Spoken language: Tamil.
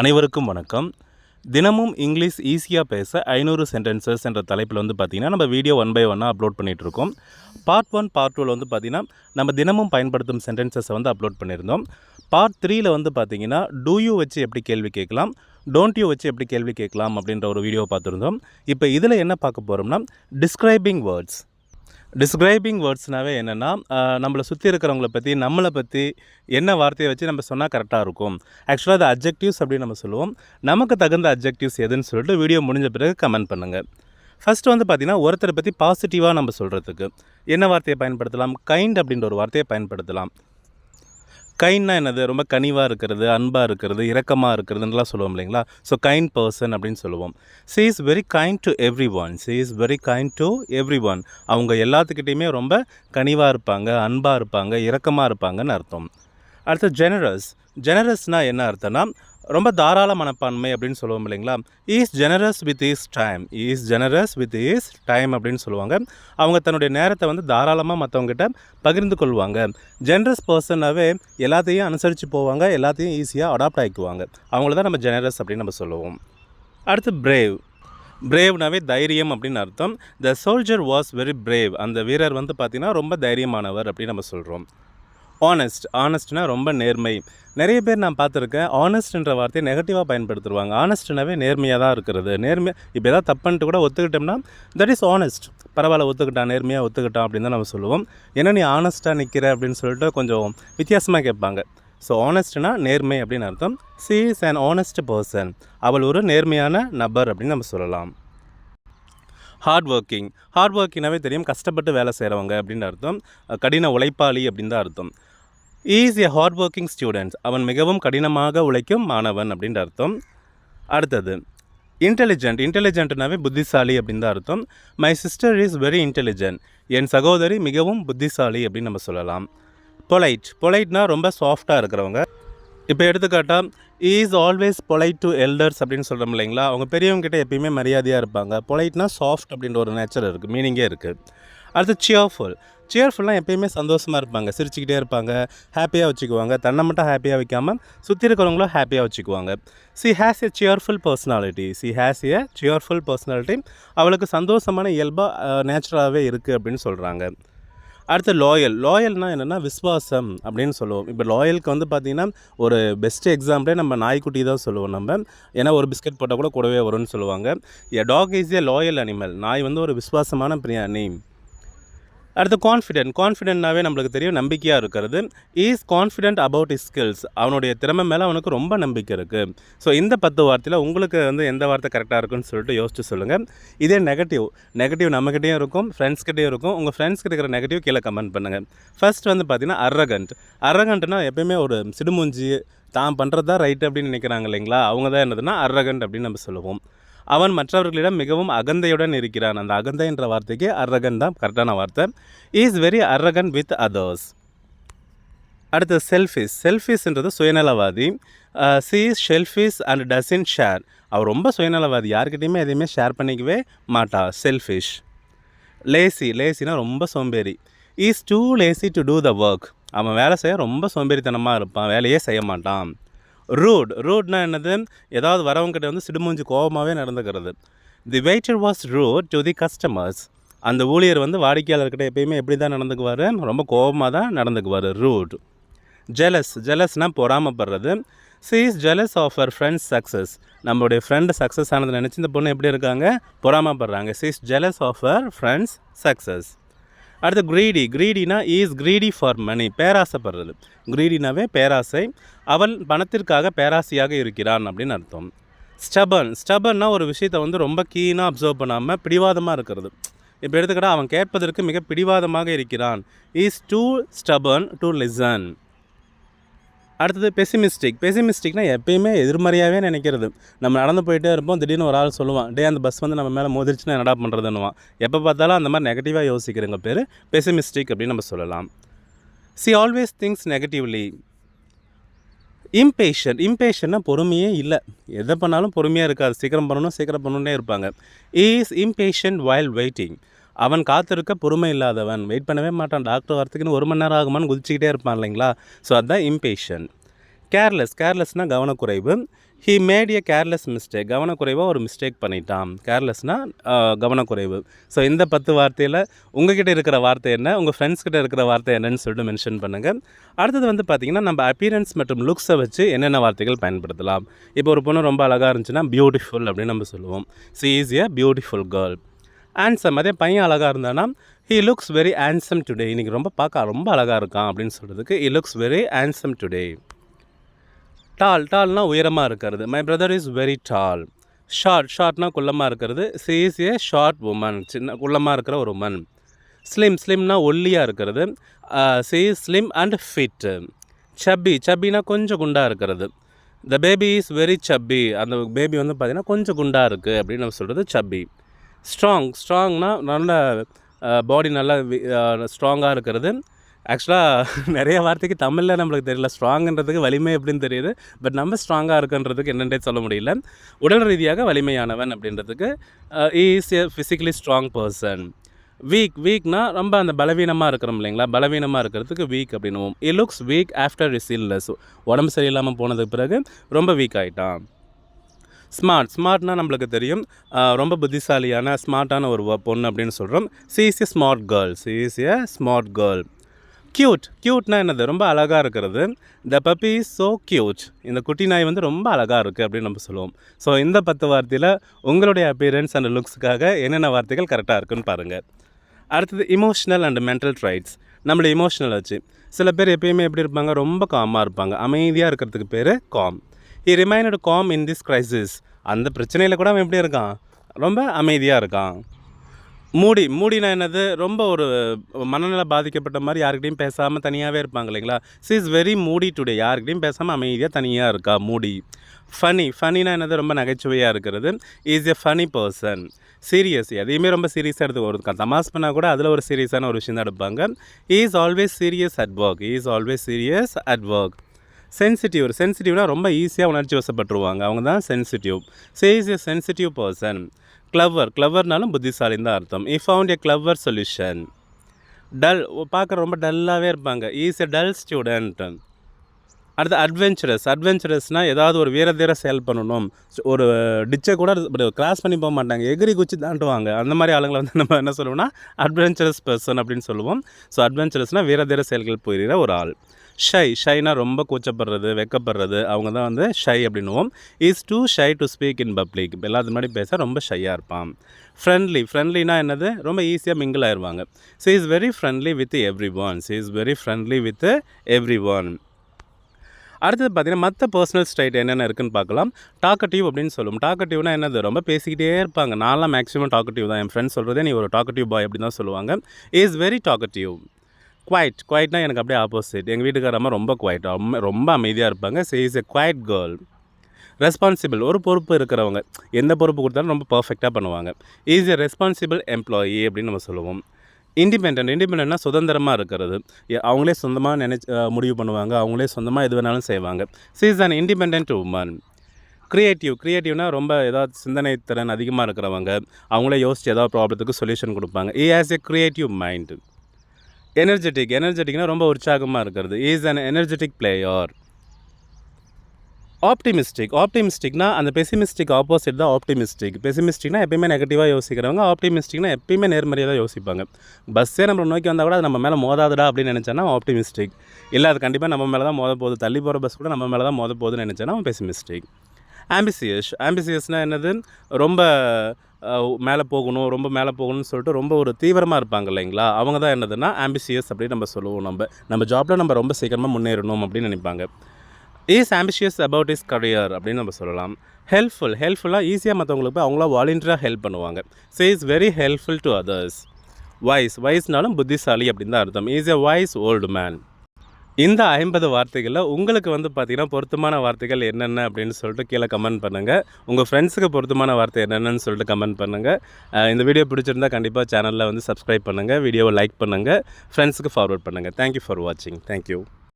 அனைவருக்கும் வணக்கம். தினமும் இங்கிலீஷ் ஈஸியாக பேச ஐநூறு சென்டென்சஸ் என்ற தலைப்பில் வந்து பார்த்திங்கன்னா நம்ம வீடியோ ஒன் பை ஒன்னாக அப்லோட் பண்ணிகிட்டு இருக்கோம். பார்ட் ஒன் பார்ட் டூவில் வந்து பார்த்திங்கன்னா நம்ம தினமும் பயன்படுத்தும் சென்டென்சஸை வந்து அப்லோட் பண்ணியிருந்தோம். பார்ட் த்ரீயில் வந்து பார்த்திங்கன்னா டூ யூ வச்சு எப்படி கேள்வி கேட்கலாம் டோன்ட் யூ வச்சு எப்படி கேள்வி கேட்கலாம் அப்படின்ற ஒரு வீடியோ பார்த்துருந்தோம். இப்போ இதில் என்ன பார்க்க போகிறோம்னா டிஸ்கிரைபிங் வேர்ட்ஸ் டிஸ்கிரைபிங் வேர்ட்ஸ்னாவே என்னென்னா நம்மளை சுற்றி இருக்கிறவங்கள பற்றி நம்மளை பற்றி என்ன வார்த்தையை வச்சு நம்ம சொன்னால் கரெக்டாக இருக்கும். ஆக்சுவலாக அது அப்ஜெக்டிவ்ஸ் அப்படின்னு நம்ம சொல்லுவோம். நமக்கு தகுந்த அப்ஜெக்டிவ்ஸ் எதுன்னு சொல்லிட்டு வீடியோ முடிஞ்ச பிறகு கமெண்ட் பண்ணுங்கள் ஃபஸ்ட்டு வந்து பார்த்திங்கன்னா ஒருத்தரை பற்றி பாசிட்டிவாக நம்ம சொல்கிறதுக்கு என்ன வார்த்தையை பயன்படுத்தலாம்? கைண்ட் அப்படின்ற ஒரு வார்த்தையை பயன்படுத்தலாம். கைண்ட்னா என்னது? ரொம்ப கனிவாக இருக்கிறது அன்பாக இருக்கிறது இரக்கமாக இருக்கிறதுலாம் சொல்லுவோம் இல்லைங்களா? ஸோ கைண்ட் பர்சன் அப்படின்னு சொல்லுவோம். She is very kind to everyone she is very kind to everyone அவங்க எல்லாத்துக்கிட்டேயுமே ரொம்ப கனிவாக இருப்பாங்க அன்பாக இருப்பாங்க இரக்கமாக இருப்பாங்கன்னு அர்த்தம். அடுத்து ஜெனரஸ் ஜெனரஸ்னால் என்ன அர்த்தம்னா ரொம்ப தாராள மனப்பான்மை அப்படின்னு சொல்லுவோம் இல்லைங்களா? He's generous with his time he's generous with his time அப்படின்னு சொல்லுவாங்க. அவங்க தன்னுடைய நேரத்தை வந்து தாராளமாக மற்றவங்ககிட்ட பகிர்ந்து கொள்வாங்க. ஜெனரஸ் பர்சனாகவே எல்லாத்தையும் அனுசரித்து போவாங்க எல்லாத்தையும் ஈஸியாக அடாப்ட் ஆகிக்குவாங்க அவங்கள தான் நம்ம ஜெனரஸ் அப்படின்னு நம்ம சொல்லுவோம். அடுத்து பிரேவ் பிரேவ்னாவே தைரியம் அப்படின்னு அர்த்தம். The soldier was very brave அந்த வீரர் வந்து பார்த்திங்கன்னா ரொம்ப தைரியமானவர் அப்படின்னு நம்ம சொல்கிறோம் ஆனஸ்ட் ஆனஸ்ட்னா ரொம்ப நேர்மை. நிறைய பேர் நான் பார்த்துருக்கேன் ஆனஸ்ட்ன்ற வார்த்தையை நெகட்டிவாக பயன்படுத்துருவாங்க. ஆனஸ்ட்னாவே நேர்மையாக தான் இருக்கிறது. நேர்மை இப்போ ஏதாவது தப்புன்ட்டு கூட ஒத்துக்கிட்டோம்னா தட் இஸ் ஆனஸ்ட் பரவாயில்ல ஒத்துக்கிட்டான் நேர்மையாக ஒத்துக்கிட்டான் அப்படின்னு தான் நம்ம சொல்லுவோம். ஏன்னா நீ ஆனஸ்ட்டாக நிற்கிற அப்படின்னு சொல்லிட்டு கொஞ்சம் வித்தியாசமாக கேட்பாங்க. ஸோ ஆனஸ்ட்னா நேர்மை அப்படின்னு அர்த்தம். She is an honest person அவள் ஒரு நேர்மையான நபர் அப்படின்னு நம்ம சொல்லலாம். ஹார்ட் ஒர்க்கிங் ஹார்ட் ஒர்க்கிங்னாவே தெரியும் கஷ்டப்பட்டு வேலை செய்கிறவங்க அப்படின்னு அர்த்தம். கடின உழைப்பாளி அப்படின்னு தான் அர்த்தம். He's a hard working students அவன் மிகவும் கடினமாக உழைக்கும் மாணவன் அப்படின்ற அர்த்தம். அடுத்தது இன்டெலிஜென்ட் இன்டெலிஜென்ட்னாவே புத்திசாலி அப்படின்னு தான் அர்த்தம். My sister is very intelligent என் சகோதரி மிகவும் புத்திசாலி அப்படின்னு நம்ம சொல்லலாம். பொலைட் பொலைட்னா ரொம்ப சாஃப்டாக இருக்கிறவங்க. இப்போ எடுத்துக்காட்டால் is always polite to elders அப்படின்னு சொல்கிறோம் இல்லைங்களா? அவங்க பெரியவங்ககிட்ட எப்பயுமே மரியாதையாக இருப்பாங்க. பொலைட்னா சாஃப்ட் அப்படின்ற ஒரு நேச்சர் இருக்குது மீனிங்கே இருக்குது அடுத்து சியர்ஃபுல் சியர்ஃபுல்லாக எப்பயுமே சந்தோஷமாக இருப்பாங்க சிரிச்சுக்கிட்டே இருப்பாங்க ஹாப்பியாக வச்சுக்குவாங்க. தன்னை மட்டும் ஹாப்பியாக வைக்காமல் சுற்றி இருக்கிறவங்களும் ஹாப்பியாக வச்சுக்குவாங்க. She has a cheerful personality she has a cheerful personality அவளுக்கு சந்தோஷமான இயல்பாக நேச்சுரலாகவே இருக்குது அப்படின்னு சொல்கிறாங்க அடுத்து லாயல் லாயல்னா என்னென்னா விஸ்வாசம் அப்படின்னு சொல்லுவோம். இப்போ லாயலுக்கு வந்து பார்த்திங்கன்னா ஒரு பெஸ்ட் எக்ஸாம்பிளே நம்ம நாய்க்குட்டி தான் சொல்லுவோம் நம்ம. ஏன்னா ஒரு பிஸ்கட் போட்டால் கூட கூடவே வரும்னு சொல்லுவாங்க. A dog is a loyal animal நாய் வந்து ஒரு விஸ்வாசமான பிரியாணி. அடுத்து கான்ஃபிடென்ட் கான்ஃபிடென்ட்னாவே நம்மளுக்கு தெரியும் நம்பிக்கையாக இருக்கிறது. Is confident about his skills அவனுடைய திறமை மேலே அவனுக்கு ரொம்ப நம்பிக்கை இருக்குது ஸோ இந்த பத்து வார்த்தையில் உங்களுக்கு வந்து எந்த வார்த்தை கரெக்டாக இருக்குன்னு சொல்லிட்டு யோசிச்சு சொல்லுங்கள் இதே நெகட்டிவ் நெகட்டிவ் நம்மக்கிட்டேயும் இருக்கும் ஃப்ரெண்ட்ஸ்கிட்டையும் இருக்கும். உங்கள் ஃப்ரெண்ட்ஸ்கிட்ட இருக்கிற நெகட்டிவ் கீழே கமெண்ட் பண்ணுங்கள் ஃபர்ஸ்ட் வந்து பார்த்தீங்கன்னா அரகண்ட் அரகண்ட்னா எப்பயுமே ஒரு சிடுமூஞ்சி தான் பண்ணுறது தான் ரைட்டு அப்படின்னு நினைக்கிறாங்க இல்லைங்களா? அவங்க தான் என்னதுன்னா அரகண்ட் அப்படின்னு நம்ம சொல்லுவோம். அவன் மற்றவர்களிடம் மிகவும் அகந்தையுடன் இருக்கிறான். அந்த அகந்தை என்ற வார்த்தைக்கு அரகன் தான் கரெக்டான வார்த்தை. Is very arrogant with others அடுத்து செல்ஃபிஸ் செல்ஃபிஸ்ன்றது சுயநலவாதி. She is selfish and doesn't share அவர் ரொம்ப சுயநலவாதி. யார்கிட்டையுமே எதையுமே ஷேர் பண்ணிக்கவே மாட்டா. செல்ஃபிஷ் லேசி லேசினா ரொம்ப சோம்பேறி. Is too lazy to do the work அவன் வேலை செய்ய ரொம்ப சோம்பேறித்தனமாக இருப்பான். வேலையே செய்ய மாட்டான். ரூட் ரூட்னா என்னது? ஏதாவது வரவங்ககிட்ட வந்து சிடுமூஞ்சி கோபமாகவே நடந்துக்கிறது. The waiter was rude to the customers அந்த ஊழியர் வந்து வாடிக்கையாளர்கிட்ட எப்பயுமே எப்படி தான் நடந்துக்குவார்? ரொம்ப கோபமாக தான் நடந்துக்குவார். ரூட் ஜெலஸ் ஜெலஸ்னால் பொறாமப்படுறது. She is jealous of her friend's success நம்மளுடைய ஃப்ரெண்டு சக்ஸஸ் ஆனதை நினச்சி இந்த பொண்ணு எப்படி இருக்காங்க? பொறாமப்படுறாங்க. She is jealous of her friend's success அடுத்து க்ரீடி க்ரீடினா இஸ் க்ரீடி ஃபார் மணி பேராசைப்படுறது. க்ரீடினாவே பேராசை. அவன் பணத்திற்காக பேராசையாக இருக்கிறான் அப்படின்னு அர்த்தம். ஸ்டபன் ஸ்டபன்னா ஒரு விஷயத்தை வந்து ரொம்ப கீனாக அப்சர்வ் பண்ணாமல் பிடிவாதமாக இருக்கிறது. இப்போ எடுத்துக்கிட்டால் அவன் கேட்பதற்கு மிக பிடிவாதமாக இருக்கிறான். Is too stubborn to listen அடுத்தது பெசிமிஸ்டிக் பெசிமிஸ்டிக்னா எப்பயுமே எதிர்மறையாகவே நினைக்கிறது. நம்ம நடந்து போயிட்டே இருப்போம் திடீர்னு ஒரு ஆள் சொல்லுவான் டே அந்த பஸ் வந்து நம்ம மேலே மோதிருச்சுன்னா என்னடா பண்ணுறதுன்னுவான் எப்போ பார்த்தாலும் அந்த மாதிரி நெகட்டிவாக யோசிக்கிறவங்க பேர் பெசிமிஸ்டிக் அப்படின்னு நம்ம சொல்லலாம். She always things negatively impatient இம்பேஷன்னா பொறுமையே இல்லை. எதை பண்ணாலும் பொறுமையாக இருக்காது. சீக்கிரம் பண்ணணும் சீக்கிரம் பண்ணணுன்னே இருப்பாங்க. இஸ் இம்பேஷன் வைல் வெயிட்டிங் அவன் காத்திருக்க பொறுமை இல்லாதவன். வெயிட் பண்ணவே மாட்டான். டாக்டர் வரத்துக்குன்னு ஒரு மணி நேரம் ஆகுமான்னு குதிச்சிக்கிட்டே இருப்பான் இல்லைங்களா? ஸோ அதுதான் இம்பேஷன் கேர்லெஸ் கேர்லெஸ்னால் கவனக்குறைவு. He made a careless mistake கவனக்குறைவாக ஒரு மிஸ்டேக் பண்ணிட்டான். கேர்லெஸ்னால் கவனக்குறைவு. ஸோ இந்த பத்து வார்த்தையில் உங்ககிட்ட இருக்கிற வார்த்தை என்ன? உங்கள் ஃப்ரெண்ட்ஸ் கிட்ட இருக்கிற வார்த்தை என்னன்னு சொல்லிட்டு மென்ஷன் பண்ணுங்கள் அடுத்தது வந்து பார்த்திங்கன்னா நம்ம அப்பியரன்ஸ் மற்றும் லுக்ஸை வச்சு என்னென்ன வார்த்தைகள் பயன்படுத்தலாம்? இப்போ ஒரு பொண்ணு ரொம்ப அழகாக இருந்துச்சுன்னா பியூட்டிஃபுல் அப்படின்னு நம்ம சொல்லுவோம். She is a beautiful girl handsome அதே பையன் அழகாக இருந்தானா? He looks very handsome today இன்றைக்கி ரொம்ப பார்க்க ரொம்ப அழகாக இருக்கான் அப்படின்னு சொல்கிறதுக்கு he looks very handsome today tall டால்னால் உயரமாக இருக்கிறது. My brother is very tall short ஷார்ட்னா குள்ளமாக இருக்கிறது. She is a short woman சின்ன குள்ளமாக இருக்கிற ஒரு உமன் ஸ்லிம் ஸ்லிம்னா ஒல்லியாக இருக்கிறது. She is slim and fit chubby சப்பினா கொஞ்சம் குண்டாக இருக்கிறது. த பேபி இஸ் வெரி சப்பி அந்த பேபி வந்து பார்த்திங்கன்னா கொஞ்சம் குண்டாக இருக்குது அப்படின்னு நம்ம சொல்கிறது சப்பி ஸ்ட்ராங் ஸ்ட்ராங்னா நல்ல பாடி நல்லா ஸ்ட்ராங்காக இருக்கிறது. ஆக்சுவலாக நிறைய வார்த்தைக்கு தமிழில் நம்மளுக்கு தெரியல ஸ்ட்ராங்குன்றதுக்கு வலிமை எப்படின்னு தெரியுது. பட் நம்ம ஸ்ட்ராங்காக இருக்குன்றதுக்கு என்னென்றே சொல்ல முடியல. உடல் ரீதியாக வலிமையானவன் அப்படின்றதுக்கு is a physically strong person weak வீக்னா ரொம்ப அந்த பலவீனமாக இருக்கிறோம் இல்லைங்களா? பலவீனமாக இருக்கிறதுக்கு weak அப்படின்னுவோம். He looks weak after his illness உடம்பு சரியில்லாமல் போனதுக்கு பிறகு ரொம்ப வீக் ஆகிட்டான் ஸ்மார்ட் ஸ்மார்ட்னா நம்மளுக்கு தெரியும். ரொம்ப புத்திசாலியான ஸ்மார்ட்டான ஒரு பொண்ணு அப்படின்னு சொல்கிறோம் she is a smart girl she is a smart girl cute க்யூட்னா என்னது? ரொம்ப அழகாக இருக்கிறது. The puppy is so cute இந்த குட்டி நாய் வந்து ரொம்ப அழகாக இருக்குது அப்படின்னு நம்ம சொல்லுவோம். ஸோ இந்த பத்து வார்த்தையில் உங்களுடைய அப்பியரன்ஸ் அண்ட் லுக்ஸுக்காக என்னென்ன வார்த்தைகள் கரெக்டாக இருக்குன்னு பாருங்கள் அடுத்தது இமோஷனல் அண்ட் மென்டல் ட்ரைட்ஸ் நம்மளை இமோஷ்னல் வச்சு சில பேர் எப்பயுமே எப்படி இருப்பாங்க? ரொம்ப காமாக இருப்பாங்க. அமைதியாக இருக்கிறதுக்கு பேர் calm he remained calm in this crisis அந்த பிரச்சனையில் கூட அவன் எப்படி இருக்கான்? ரொம்ப அமைதியாக இருக்கான். மூடி மூடினா என்னது? ரொம்ப ஒரு மனநிலை பாதிக்கப்பட்ட மாதிரி யாருக்கிட்டையும் பேசாமல் தனியாகவே இருப்பாங்க இல்லைங்களா? She is very moody today யாருக்கிட்டையும் பேசாமல் அமைதியாக தனியாக இருக்கா? மூடி. ஃபனி ஃபனினா என்னது? ரொம்ப நகைச்சுவையாக இருக்கிறது. Is a funny person serious எதையுமே ரொம்ப சீரியஸாக எடுத்து ஒரு தமாஸ் பண்ணால் கூட அதில் ஒரு சீரியஸான ஒரு விஷயம் தான் எடுப்பாங்க. Is always serious at work is always serious at work sensitive சென்சிட்டிவ்னால் ரொம்ப ஈஸியாக உணர்ச்சி வசப்பட்டுருவாங்க. அவங்க தான் sensitive she is a sensitive person clever கிளவர்னாலும் புத்திசாலின்னு தான் அர்த்தம். He found a clever solution dull பார்க்குற ரொம்ப டல்லாகவே இருப்பாங்க. ஈஸ் எ டல் ஸ்டூடெண்ட் அடுத்து அட்வென்ச்சரஸ் அட்வென்ச்சரஸ்னால் ஏதாவது ஒரு வீர தீர செயல் பண்ணணும். ஒரு டிச்சை கூட கிராஸ் பண்ணி போக மாட்டாங்க. எகிரி குச்சி தாண்டுவாங்க. அந்த மாதிரி ஆளுங்களை வந்து நம்ம என்ன சொல்லுவோம்னா அட்வென்ச்சரஸ் பர்சன் அப்படின்னு சொல்லுவோம். ஸோ அட்வென்ச்சரஸ்னால் வீர தீர செயல்கள் போயிடுற ஒரு ஆள். ஷை ஷைனா ரொம்ப கூச்சப்படுறது வெக்கப்படுறது அவங்க தான் வந்து shy அப்படின்னுவோம். Is too shy to speak in public எல்லாத்து முன்னாடி பேச ரொம்ப ஷையாக இருப்பான். ஃப்ரெண்ட்லி ஃப்ரெண்ட்லினா என்னது? ரொம்ப ஈஸியாக மிங்கிள் ஆயிடுவாங்க so is very friendly with everyone so is very friendly with everyone அடுத்தது பார்த்தீங்கன்னா மற்ற பர்சனல் ஸ்டைட் என்னென்ன இருக்குன்னு பார்க்கலாம். டாக்கட்டிவ் அப்படின்னு சொல்லுவோம். டாக்கட்டிவ்னா என்னது? ரொம்ப பேசிக்கிட்டே இருப்பாங்க. நான்லாம் மேக்ஸிமம் டாக்கட்டிவ் தான். என் ஃப்ரெண்ட்ஸ் சொல்கிறதே நீ ஒரு டாக்கட்டிவ் பாய் அப்படின்னு தான் சொல்லுவாங்க. இஸ் வெரி டாக்கட்டிவ் குவைட் குவைட்னா எனக்கு அப்படியே ஆப்போசிட் எங்கள் வீட்டுக்கார அம்மா ரொம்ப குவைட் ரொம்ப ரொம்ப அமைதியாக இருப்பாங்க. So is a quiet girl responsible ஒரு பொறுப்பு இருக்கிறவங்க. எந்த பொறுப்பு கொடுத்தாலும் ரொம்ப பர்ஃபெக்டாக பண்ணுவாங்க. இஸ் எ ரெஸ்பான்சிபிள் எம்ப்ளாயி அப்படின்னு நம்ம சொல்லுவோம். இண்டிபெண்ட் இண்டிபெண்ட்னா சுதந்திரமாக இருக்கிறது. அவங்களே சொந்தமாக நினச்சி முடிவு பண்ணுவாங்க. அவங்களே சொந்தமாக எது வேணாலும் செய்வாங்க. She is an independent woman creative க்ரியேட்டிவ்னா ரொம்ப ஏதாவது சிந்தனை திறன் அதிகமாக இருக்கிறவங்க. அவங்களே யோசிச்சு ஏதாவது ப்ராப்ளத்துக்கு சொல்யூஷன் கொடுப்பாங்க. He has a creative mind energetic எனர்ஜெட்டிக்னா ரொம்ப உற்சாகமாக இருக்கிறது. Is an energetic player optimistic ஆப்டிமிஸ்டிக்னா அந்த பெசிமிஸ்டிக் ஆப்போசிட் தான் ஆப்டிமிஸ்டிக் பெசிமிஸ்டிக்னா எப்பயுமே நெகட்டிவாக யோசிக்கிறவங்க ஆப்டிமிஸ்டிக்னா எப்பயுமே நேர்மறையாக தான் யோசிப்பாங்க. பஸ்ஸே நம்ம நோக்கி வந்தால் கூட அது நம்ம மேலே மோதாதடா அப்படின்னு நினச்சேன்னா ஆப்டிமிஸ்டிக் இல்லை அது கண்டிப்பாக நம்ம மேலே தான் மோத போகுது. தள்ளி போகிற பஸ் கூட நம்ம மேலே தான் மோத போகுதுன்னு நினச்சேன்னா பெசிமிஸ்டிக் ஆம்பிசியஸ் ஆம்பிசியஸ்னால் என்னது? ரொம்ப மேலே போகணும் ரொம்ப மேலே போகணும்னு சொல்லிட்டு ரொம்ப ஒரு தீவிரமாக இருப்பாங்க இல்லைங்களா? அவங்க தான் என்னதுன்னா ஆம்பிசியஸ் அப்படின்னு நம்ம சொல்லுவோம் நம்ம. நம்ம ஜாப்பில் நம்ம ரொம்ப சீக்கிரமாக முன்னேறணும் அப்படின்னு நினைப்பாங்க. Is ambitious about is career அப்படின்னு நம்ம சொல்லலாம். ஹெல்ப்ஃபுல் ஹெல்ப்ஃபுல்லாக ஈஸியாக மற்றவங்களுக்கு போய் அவங்களா வாலண்டியராக ஹெல்ப் பண்ணுவாங்க. So is very helpful to others wise வாய்ஸ்னாலும் புத்திசாலி அப்படின்னு தான் அர்த்தம். Is a wise old man இந்த ஐம்பது வார்த்தைகளில் உங்களுக்கு வந்து பார்த்திங்கன்னா பொருத்தமான வார்த்தைகள் என்னென்ன அப்படின்னு சொல்லிட்டு கீழே கமெண்ட் பண்ணுங்கள் உங்கள் ஃப்ரெண்ட்ஸுக்கு பொருத்தமான வார்த்தை என்னென்னு சொல்லிட்டு கமெண்ட் பண்ணுங்கள் இந்த வீடியோ பிடிச்சிருந்தா கண்டிப்பாக சேனலில் வந்து சப்ஸ்கிரைப் பண்ணுங்கள் வீடியோவை லைக் பண்ணுங்கள் ஃப்ரெண்ட்ஸுக்கு ஃபார்வர்ட் பண்ணுங்கள் தேங்க்யூ ஃபார் வாட்சிங் தேங்க்யூ